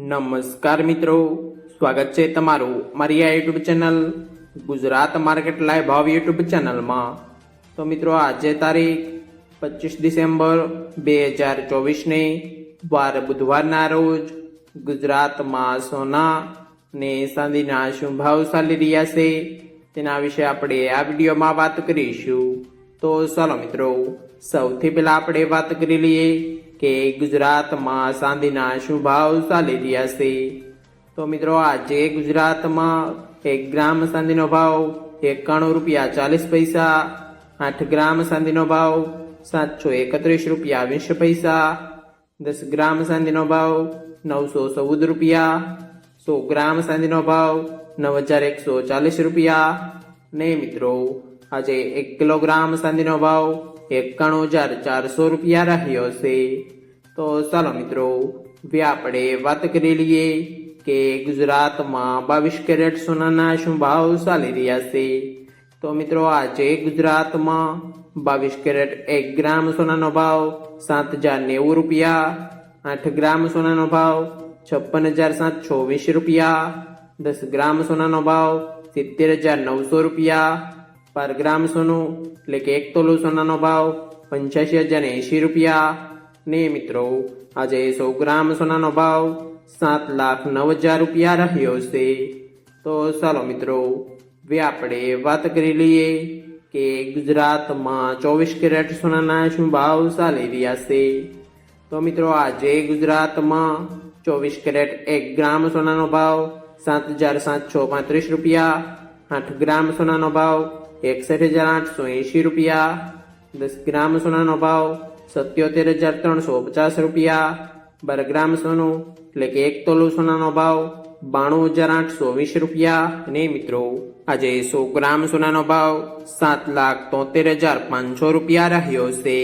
નમસ્કાર મિત્રો. સ્વાગત છે તમારું મારી આ YouTube channel Gujarat market live ભાવ યુટ્યુબ ચેનલમાં. તો મિત્રો, આજે તારીખ પચીસ ડિસેમ્બર બે હજાર ચોવીસને વાર બુધવારના રોજ ગુજરાતમાં સોના ને ચાંદીના શું ભાવ ચાલી રહ્યા છે તેના વિશે આપણે આ વિડીયોમાં વાત કરીશું. તો ચાલો મિત્રો, સૌથી પહેલાં આપણે વાત કરી લઈએ કે ગુજરાતમાં ચાંદીના શું ભાવ ચાલી રહ્યા છે. તો મિત્રો, આજે ગુજરાતમાં એક ગ્રામ ચાંદીનો ભાવ એકાણું રૂપિયા ચાલીસ પૈસા, આઠ ગ્રામ ચાંદીનો ભાવ સાતસો એકત્રીસ રૂપિયા વીસ પૈસા, દસ ગ્રામ ચાંદીનો ભાવ નવસો ચૌદ રૂપિયા, સો ગ્રામ ચાંદીનો ભાવ નવ હજાર એકસો ચાલીસ રૂપિયા. ને મિત્રો, આજે એક કિલોગ્રામ ચાંદીનો ભાવ એકાણું હજાર ચારસો રૂપિયા રહ્યો છે. તો ચાલો મિત્રો, હવે આપણે વાત કરી લઈએ કે ગુજરાતમાં બાવીસ કેરેટ સોનાના શું ભાવ ચાલી રહ્યા છે. તો મિત્રો, આજે ગુજરાતમાં બાવીસ કેરેટ એક ગ્રામ સોનાનો ભાવ સાત હજાર નેવું રૂપિયા, આઠ ગ્રામ સોનાનો ભાવ છપ્પન હજાર સાતસો વીસ રૂપિયા, દસ ગ્રામ સોનાનો ભાવ સિત્તેર હજાર નવસો રૂપિયા પર ગ્રામ સોનું, એટલે કે એક તોલું સોનાનો ભાવ પંચ્યાસી હજાર એંશી રૂપિયા. ને મિત્રો, આજે સો ગ્રામ સોનાનો ભાવ સાત લાખ નવ હજાર રૂપિયા રહ્યો છે. તો ચાલો મિત્રો, હવે આપણે વાત કરી લઈએ કે ગુજરાતમાં ચોવીસ કેરેટ સોનાના શું ભાવ ચાલી રહ્યા છે. તો મિત્રો, આજે ગુજરાતમાં ચોવીસ કેરેટ એક ગ્રામ સોનાનો ભાવ સાત હજાર સાતસો પાંત્રીસ રૂપિયા, આઠ ગ્રામ સોનાનો ભાવ એકસઠ હજાર આઠસો એંશી રૂપિયા, દસ ગ્રામ સોનાનો ભાવ સત્યોતેર હજાર ત્રણસો પચાસ રૂપિયા, બાર ગ્રામ સોનું એટલે કે એક તોલું સોનાનો ભાવ બાણું હજાર આઠસો વીસ રૂપિયા. અને મિત્રો, આજે સો ગ્રામ સોનાનો ભાવ સાત લાખ તોતેર હજાર પાંચસો રૂપિયા રહ્યો છે.